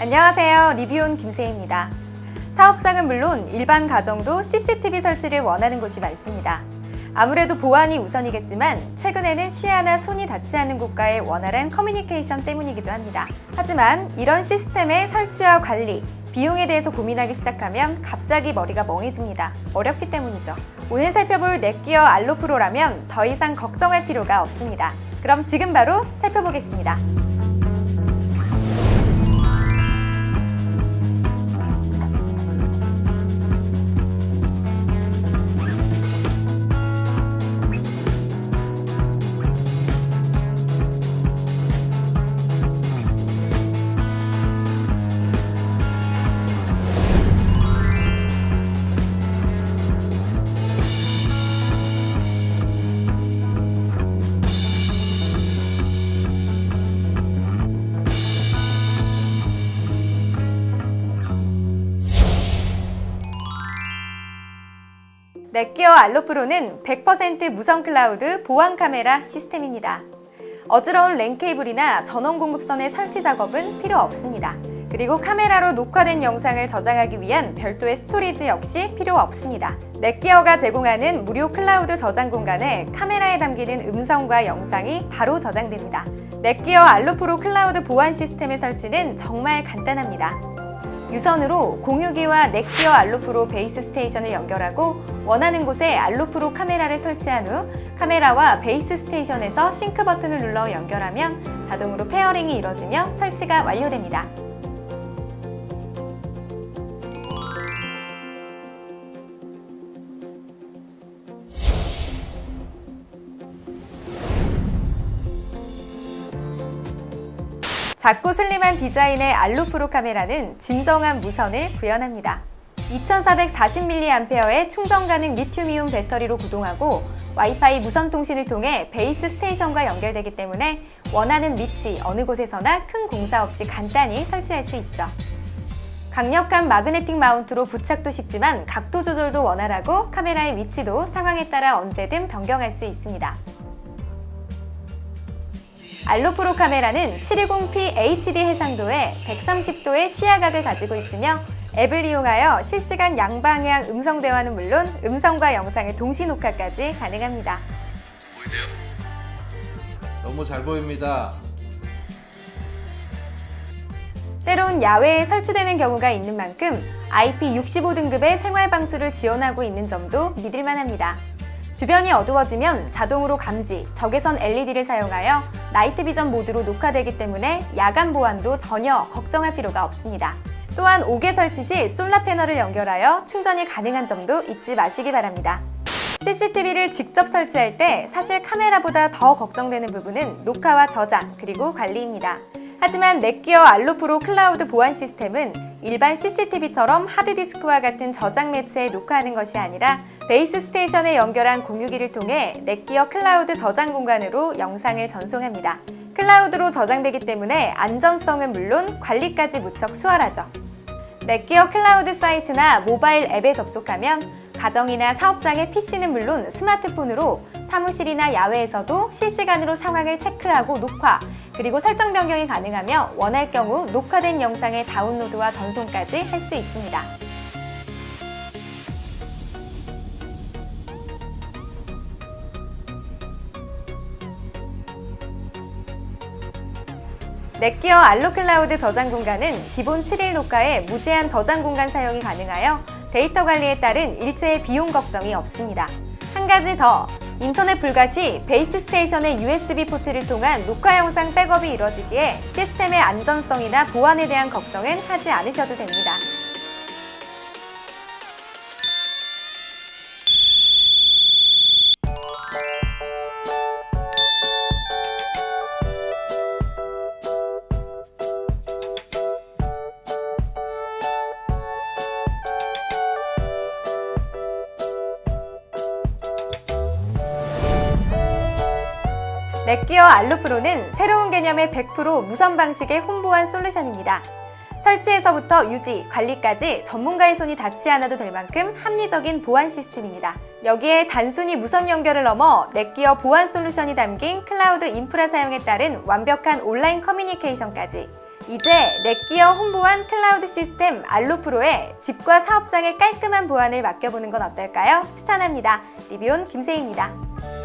안녕하세요. 리뷰온 김세희입니다. 사업장은 물론 일반 가정도 CCTV 설치를 원하는 곳이 많습니다. 아무래도 보안이 우선이겠지만 최근에는 시야나 손이 닿지 않는 곳과의 원활한 커뮤니케이션 때문이기도 합니다. 하지만 이런 시스템의 설치와 관리, 비용에 대해서 고민하기 시작하면 갑자기 머리가 멍해집니다. 어렵기 때문이죠. 오늘 살펴볼 넷기어 알로프로라면 더 이상 걱정할 필요가 없습니다. 그럼 지금 바로 살펴보겠습니다. 넷기어 알로프로는 100% 무선 클라우드 보안 카메라 시스템입니다. 어지러운 랜 케이블이나 전원 공급선의 설치 작업은 필요 없습니다. 그리고 카메라로 녹화된 영상을 저장하기 위한 별도의 스토리지 역시 필요 없습니다. 넷기어가 제공하는 무료 클라우드 저장 공간에 카메라에 담기는 음성과 영상이 바로 저장됩니다. 넷기어 알로프로 클라우드 보안 시스템의 설치는 정말 간단합니다. 유선으로 공유기와 넷기어 알로프로 베이스 스테이션을 연결하고 원하는 곳에 알로프로 카메라를 설치한 후 카메라와 베이스 스테이션에서 싱크 버튼을 눌러 연결하면 자동으로 페어링이 이뤄지며 설치가 완료됩니다. 작고 슬림한 디자인의 알루프로 카메라는 진정한 무선을 구현합니다. 2440mAh의 충전 가능 리튬이온 배터리로 구동하고 와이파이 무선 통신을 통해 베이스 스테이션과 연결되기 때문에 원하는 위치 어느 곳에서나 큰 공사 없이 간단히 설치할 수 있죠. 강력한 마그네틱 마운트로 부착도 쉽지만 각도 조절도 원활하고 카메라의 위치도 상황에 따라 언제든 변경할 수 있습니다. 알로프로 카메라는 720p HD 해상도에 130도의 시야각을 가지고 있으며 앱을 이용하여 실시간 양방향 음성 대화는 물론 음성과 영상의 동시 녹화까지 가능합니다. 보이세요? 너무 잘 보입니다. 때론 야외에 설치되는 경우가 있는 만큼 IP65 등급의 생활 방수를 지원하고 있는 점도 믿을 만합니다. 주변이 어두워지면 자동으로 감지, 적외선 LED를 사용하여 나이트 비전 모드로 녹화되기 때문에 야간 보안도 전혀 걱정할 필요가 없습니다. 또한 5개 설치 시 솔라 패널을 연결하여 충전이 가능한 점도 잊지 마시기 바랍니다. CCTV를 직접 설치할 때 사실 카메라보다 더 걱정되는 부분은 녹화와 저장, 그리고 관리입니다. 하지만 넷기어 알로프로 클라우드 보안 시스템은 일반 CCTV처럼 하드디스크와 같은 저장 매체에 녹화하는 것이 아니라 베이스 스테이션에 연결한 공유기를 통해 넷기어 클라우드 저장 공간으로 영상을 전송합니다. 클라우드로 저장되기 때문에 안전성은 물론 관리까지 무척 수월하죠. 넷기어 클라우드 사이트나 모바일 앱에 접속하면 가정이나 사업장의 PC는 물론 스마트폰으로 사무실이나 야외에서도 실시간으로 상황을 체크하고 녹화, 그리고 설정 변경이 가능하며 원할 경우 녹화된 영상의 다운로드와 전송까지 할 수 있습니다. 넷기어 알로클라우드 저장 공간은 기본 7일 녹화에 무제한 저장 공간 사용이 가능하여 데이터 관리에 따른 일체의 비용 걱정이 없습니다. 한 가지 더, 인터넷 불가 시 베이스 스테이션의 USB 포트를 통한 녹화 영상 백업이 이뤄지기에 시스템의 안전성이나 보안에 대한 걱정은 하지 않으셔도 됩니다. 넷기어 알루프로는 새로운 개념의 100% 무선 방식의 홍보한 솔루션입니다. 설치에서부터 유지, 관리까지 전문가의 손이 닿지 않아도 될 만큼 합리적인 보안 시스템입니다. 여기에 단순히 무선 연결을 넘어 넷기어 보안 솔루션이 담긴 클라우드 인프라 사용에 따른 완벽한 온라인 커뮤니케이션까지 이제 넷기어 홍보한 클라우드 시스템 알로프로에 집과 사업장의 깔끔한 보안을 맡겨보는 건 어떨까요? 추천합니다. 리뷰온 김세희입니다.